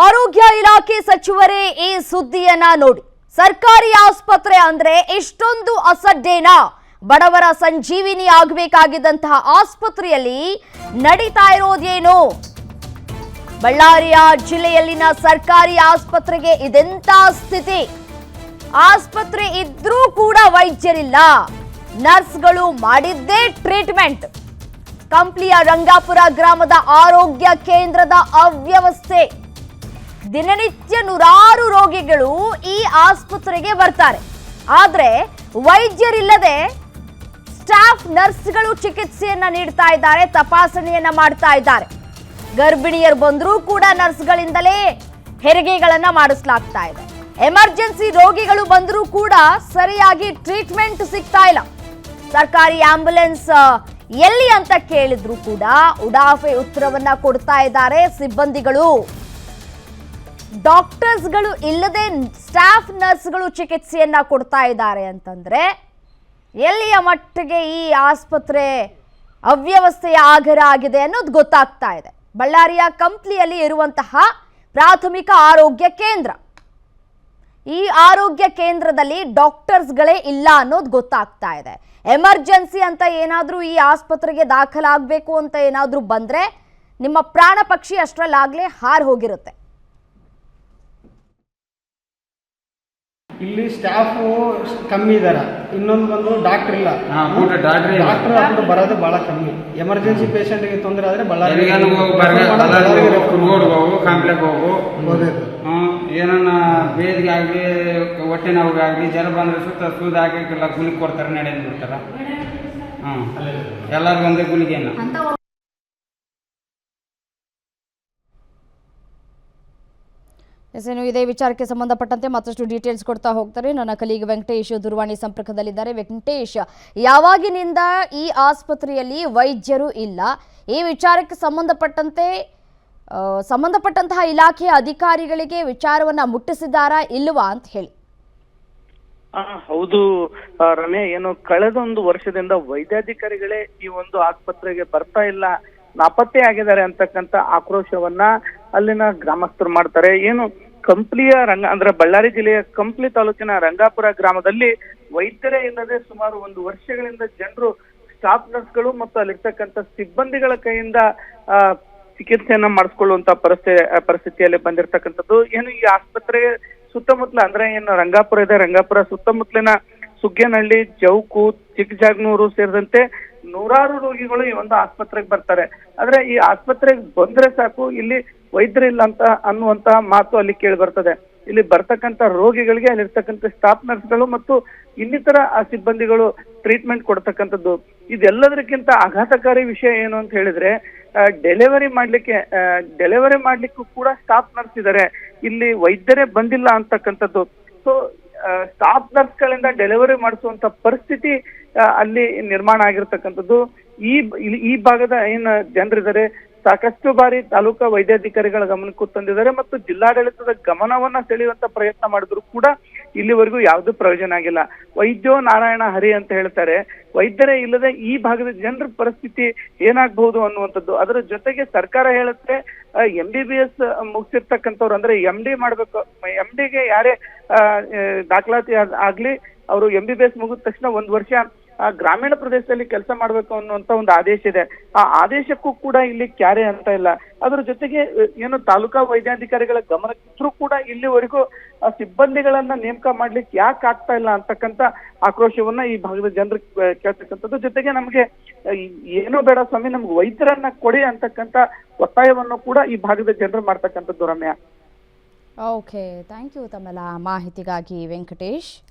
ಆರೋಗ್ಯ ಇಲಾಖೆ ಸಚಿವರೇ ಈ ಸುದ್ದಿಯನ್ನ ನೋಡಿ. ಸರ್ಕಾರಿ ಆಸ್ಪತ್ರೆ ಅಂದ್ರೆ ಇಷ್ಟೊಂದು ಅಸಡ್ಡೇನಾ? ಬಡವರ ಸಂಜೀವಿನಿ ಆಗಬೇಕಾಗಿದ್ದಂತಹ ಆಸ್ಪತ್ರೆಯಲ್ಲಿ ನಡೀತಾ ಇರೋದೇನು? ಬಳ್ಳಾರಿಯ ಜಿಲ್ಲೆಯಲ್ಲಿನ ಸರ್ಕಾರಿ ಆಸ್ಪತ್ರೆಗೆ ಇದೆಂತ ಸ್ಥಿತಿ? ಆಸ್ಪತ್ರೆ ಇದ್ರೂ ಕೂಡ ವೈದ್ಯರಿಲ್ಲ. ನರ್ಸ್ಗಳು ಮಾಡಿದ್ದೇ ಟ್ರೀಟ್ಮೆಂಟ್. ಕಂಪ್ಲಿಯ ರಂಗಾಪುರ ಗ್ರಾಮದ ಆರೋಗ್ಯ ಕೇಂದ್ರದ ಅವ್ಯವಸ್ಥೆ. ದಿನನಿತ್ಯ ನೂರಾರು ರೋಗಿಗಳು ಈ ಆಸ್ಪತ್ರೆಗೆ ಬರ್ತಾರೆ. ಆದರೆ ವೈದ್ಯರಿಲ್ಲದೆ ಸ್ಟಾಫ್ ನರ್ಸ್ಗಳು ಚಿಕಿತ್ಸೆಯನ್ನ ನೀಡ್ತಾ ಇದ್ದಾರೆ, ತಪಾಸಣೆಯನ್ನ ಮಾಡ್ತಾ ಇದ್ದಾರೆ. ಗರ್ಭಿಣಿಯರು ಬಂದರೂ ಕೂಡ ನರ್ಸ್ಗಳಿಂದಲೇ ಹೆರಿಗೆಗಳನ್ನ ಮಾಡಿಸ್ಲಾಗ್ತಾ ಇದೆ. ಎಮರ್ಜೆನ್ಸಿ ರೋಗಿಗಳು ಬಂದರೂ ಕೂಡ ಸರಿಯಾಗಿ ಟ್ರೀಟ್ಮೆಂಟ್ ಸಿಗ್ತಾ ಇಲ್ಲ. ಸರ್ಕಾರಿ ಆಂಬ್ಯುಲೆನ್ಸ್ ಎಲ್ಲಿ ಅಂತ ಕೇಳಿದ್ರು ಕೂಡ ಉಡಾಫೆ ಉತ್ತರವನ್ನ ಕೊಡ್ತಾ ಇದ್ದಾರೆ ಸಿಬ್ಬಂದಿಗಳು. ಡಾಕ್ಟರ್ಸ್ಗಳು ಇಲ್ಲದೆ ಸ್ಟಾಫ್ ನರ್ಸ್ಗಳು ಚಿಕಿತ್ಸೆಯನ್ನ ಕೊಡ್ತಾ ಇದ್ದಾರೆ ಅಂತಂದ್ರೆ, ಎಲ್ಲಿಯ ಮಟ್ಟಿಗೆ ಈ ಆಸ್ಪತ್ರೆ ಅವ್ಯವಸ್ಥೆಯ ಆಗರ ಆಗಿದೆ ಅನ್ನೋದು ಗೊತ್ತಾಗ್ತಾ ಇದೆ. ಬಳ್ಳಾರಿಯ ಕಂಪ್ಲಿಯಲ್ಲಿ ಇರುವಂತಹ ಪ್ರಾಥಮಿಕ ಆರೋಗ್ಯ ಕೇಂದ್ರ. ಈ ಆರೋಗ್ಯ ಕೇಂದ್ರದಲ್ಲಿ ಡಾಕ್ಟರ್ಸ್ಗಳೇ ಇಲ್ಲ ಅನ್ನೋದು ಗೊತ್ತಾಗ್ತಾ ಇದೆ. ಎಮರ್ಜೆನ್ಸಿ ಅಂತ ಏನಾದರೂ ಈ ಆಸ್ಪತ್ರೆಗೆ ದಾಖಲಾಗಬೇಕು ಅಂತ ಏನಾದರೂ ಬಂದರೆ, ನಿಮ್ಮ ಪ್ರಾಣ ಪಕ್ಷಿ ಅಷ್ಟರಲ್ಲಾಗಲೇ ಹಾರು ಹೋಗಿರುತ್ತೆ. ಇಲ್ಲಿ ಸ್ಟಾಫು ಕಮ್ಮಿ ಇದಾರ. ಇನ್ನೊಂದು ಬಂದು ಡಾಕ್ಟರ್ ಇಲ್ಲ. ಊಟ ಡಾಕ್ಟ್ರೇ ಅದು ಬರೋದು ಬಹಳ ಕಮ್ಮಿ. ಎಮರ್ಜೆನ್ಸಿ ಪೇಷಂಟ್ಗೆ ತೊಂದರೆ ಆದ್ರೆ ಬಳ್ಳಾರಿ ಕಾಂಪ್ಲೆಕ್ ಹೋಗು ಏನನ್ನ ಬೇದಿಗೆ ಆಗಲಿ ಹೊಟ್ಟೆ ನೋವಿಗಾಗಲಿ ಜನ ಬಂದ್ರೆ ಸುತ್ತ ಸೂದ್ ಹಾಕಿಲ್ಲ ಗುಲಿ ಕೊಡ್ತಾರೆ ನಡೆಯನ್ ಬಿಡ್ತಾರ. ಹ್ಮ್. ಎಲ್ಲರಿಗೂ ಒಂದೇ ಗುಳಿಗೆನ ಎಸ್ ಏನು ಇದೇ ವಿಚಾರಕ್ಕೆ ಸಂಬಂಧಪಟ್ಟಂತೆ ಮತ್ತಷ್ಟು ಡೀಟೇಲ್ಸ್ ಕೊಡ್ತಾ ಹೋಗ್ತಾರೆ. ನನ್ನ ಕಲೀಗ್ ವೆಂಕಟೇಶ್ ದೂರವಾಣಿ ಸಂಪರ್ಕದಲ್ಲಿದ್ದಾರೆ. ವೆಂಕಟೇಶ್, ಯಾವಾಗಿನಿಂದ ಈ ಆಸ್ಪತ್ರೆಯಲ್ಲಿ ವೈದ್ಯರು ಇಲ್ಲ? ಈ ವಿಚಾರಕ್ಕೆ ಸಂಬಂಧಪಟ್ಟಂತೆ ಸಂಬಂಧಪಟ್ಟಂತಹ ಇಲಾಖೆಯ ಅಧಿಕಾರಿಗಳಿಗೆ ವಿಚಾರವನ್ನ ಮುಟ್ಟಿಸಿದಾರಾ ಇಲ್ವಾ ಅಂತ ಹೇಳಿ. ಹೌದು ರಮ್ಯಾ, ಏನು ಕಳೆದ ಒಂದು ವರ್ಷದಿಂದ ವೈದ್ಯಾಧಿಕಾರಿಗಳೇ ಈ ಒಂದು ಆಸ್ಪತ್ರೆಗೆ ಬರ್ತಾ ಇಲ್ಲ. ನಾಪತ್ತೆ ಆಗಿದ್ದಾರೆ ಅಂತಕ್ಕಂತ ಆಕ್ರೋಶವನ್ನ ಅಲ್ಲಿನ ಗ್ರಾಮಸ್ಥರು ಮಾಡ್ತಾರೆ. ಏನು ಕಂಪ್ಲಿಯ ರಂಗ, ಅಂದ್ರೆ ಬಳ್ಳಾರಿ ಜಿಲ್ಲೆಯ ಕಂಪ್ಲಿ ತಾಲೂಕಿನ ರಂಗಾಪುರ ಗ್ರಾಮದಲ್ಲಿ ವೈದ್ಯರೇ ಇಲ್ಲದೆ ಸುಮಾರು ಒಂದು ವರ್ಷಗಳಿಂದ ಜನರು ಸ್ಟಾಫ್ ನರ್ಸ್ಗಳು ಮತ್ತು ಅಲ್ಲಿರ್ತಕ್ಕಂಥ ಸಿಬ್ಬಂದಿಗಳ ಕೈಯಿಂದ ಚಿಕಿತ್ಸೆಯನ್ನ ಮಾಡಿಸ್ಕೊಳ್ಳುವಂತ ಪರಿಸ್ಥಿತಿ ಪರಿಸ್ಥಿತಿಯಲ್ಲಿ ಬಂದಿರತಕ್ಕಂಥದ್ದು. ಏನು ಈ ಆಸ್ಪತ್ರೆ ಸುತ್ತಮುತ್ತಲ, ಅಂದ್ರೆ ಏನು ರಂಗಾಪುರ ಇದೆ, ರಂಗಾಪುರ ಸುತ್ತಮುತ್ತಲಿನ ಸುಗ್ಗೇನಹಳ್ಳಿ, ಚೌಕು ಚಿಕ್ಕಜಾಗ್ನೂರು ಸೇರಿದಂತೆ ನೂರಾರು ರೋಗಿಗಳು ಈ ಒಂದು ಆಸ್ಪತ್ರೆಗೆ ಬರ್ತಾರೆ. ಆದ್ರೆ ಈ ಆಸ್ಪತ್ರೆಗೆ ಬಂದ್ರೆ ಸಾಕು, ಇಲ್ಲಿ ವೈದ್ಯರಿಲ್ಲ ಅಂತ ಅನ್ನುವಂತಹ ಮಾತು ಅಲ್ಲಿ ಕೇಳಿ ಬರ್ತದೆ. ಇಲ್ಲಿ ಬರ್ತಕ್ಕಂತ ರೋಗಿಗಳಿಗೆ ಅಲ್ಲಿರ್ತಕ್ಕಂಥ ಸ್ಟಾಫ್ ನರ್ಸ್ಗಳು ಮತ್ತು ಇನ್ನಿತರ ಆ ಸಿಬ್ಬಂದಿಗಳು ಟ್ರೀಟ್ಮೆಂಟ್ ಕೊಡ್ತಕ್ಕಂಥದ್ದು. ಇದೆಲ್ಲದಕ್ಕಿಂತ ಆಘಾತಕಾರಿ ವಿಷಯ ಏನು ಅಂತ ಹೇಳಿದ್ರೆ ಡೆಲಿವರಿ ಮಾಡ್ಲಿಕ್ಕೆ ಡೆಲಿವರಿ ಮಾಡ್ಲಿಕ್ಕೂ ಕೂಡ ಸ್ಟಾಫ್ ನರ್ಸ್ ಇದ್ದಾರೆ ಇಲ್ಲಿ ವೈದ್ಯರೇ ಬಂದಿಲ್ಲ ಅಂತಕ್ಕಂಥದ್ದು. ಸೊ ಸ್ಟಾಫ್ ನರ್ಸ್ಗಳಿಂದ ಡೆಲಿವರಿ ಮಾಡಿಸುವಂತ ಪರಿಸ್ಥಿತಿ ಅಲ್ಲಿ ನಿರ್ಮಾಣ ಆಗಿರ್ತಕ್ಕಂಥದ್ದು. ಈ ಈ ಭಾಗದ ಏನು ಜನರಿದ್ದಾರೆ ಸಾಕಷ್ಟು ಬಾರಿ ತಾಲೂಕಾ ವೈದ್ಯಾಧಿಕಾರಿಗಳ ಗಮನಕ್ಕೂ ತಂದಿದ್ದಾರೆ ಮತ್ತು ಜಿಲ್ಲಾಡಳಿತದ ಗಮನವನ್ನ ಸೆಳೆಯುವಂತ ಪ್ರಯತ್ನ ಮಾಡಿದ್ರು ಕೂಡ ಇಲ್ಲಿವರೆಗೂ ಯಾವ್ದು ಪ್ರಯೋಜನ ಆಗಿಲ್ಲ. ವೈದ್ಯೋ ನಾರಾಯಣ ಹರಿ ಅಂತ ಹೇಳ್ತಾರೆ. ವೈದ್ಯರೇ ಇಲ್ಲದೆ ಈ ಭಾಗದ ಜನರ ಪರಿಸ್ಥಿತಿ ಏನಾಗಬಹುದು ಅನ್ನುವಂಥದ್ದು. ಅದರ ಜೊತೆಗೆ ಸರ್ಕಾರ ಹೇಳುತ್ತೆ ಎಂ ಬಿ ಬಿ ಎಸ್ ಮುಗಿಸಿರ್ತಕ್ಕಂಥವ್ರು ಅಂದ್ರೆ ಎಂ ಡಿ ಮಾಡ್ಬೇಕು. ಎಂ ಡಿಗೆ ಯಾರೇ ದಾಖಲಾತಿ ಆಗ್- ಆಗ್ಲಿ, ಅವರು ಎಂ ಬಿ ಬಿ ಎಸ್ ಮುಗಿದ ತಕ್ಷಣ ಒಂದ್ ವರ್ಷ ಗ್ರಾಮೀಣ ಪ್ರದೇಶದಲ್ಲಿ ಕೆಲಸ ಮಾಡ್ಬೇಕು ಅನ್ನುವಂತ ಒಂದು ಆದೇಶ ಇದೆ. ಆ ಆದೇಶಕ್ಕೂ ಕೂಡ ಇಲ್ಲಿ ಕ್ಯಾರೆ ಅಂತ ಇಲ್ಲ. ಅದ್ರ ಜೊತೆಗೆ ಏನು ತಾಲೂಕಾ ವೈದ್ಯಾಧಿಕಾರಿಗಳ ಗಮನಕ್ಕಿದ್ರು ಕೂಡ ಇಲ್ಲಿವರೆಗೂ, ಆ, ಸಿಬ್ಬಂದಿಗಳನ್ನ ನೇಮಕ ಮಾಡ್ಲಿಕ್ಕೆ ಯಾಕೆ ಆಗ್ತಾ ಇಲ್ಲ ಅಂತಕ್ಕಂತ ಆಕ್ರೋಶವನ್ನ ಈ ಭಾಗದ ಜನರು ಕೇಳ್ತಕ್ಕಂಥದ್ದು. ಜೊತೆಗೆ ನಮ್ಗೆ ಏನು ಏನೋ ಬೇಡ ಸ್ವಾಮಿ, ನಮ್ಗೆ ವೈದ್ಯರನ್ನ ಕೊಡಿ ಅಂತಕ್ಕಂತ ಒತ್ತಾಯವನ್ನು ಕೂಡ ಈ ಭಾಗದ ಜನರು ಮಾಡ್ತಕ್ಕಂಥದ್ದು ರಮ್ಯ. ಓಕೆ ಥ್ಯಾಂಕ್ ಯು ತಮ್ಮೆಲ್ಲ ಮಾಹಿತಿಗಾಗಿ ವೆಂಕಟೇಶ್.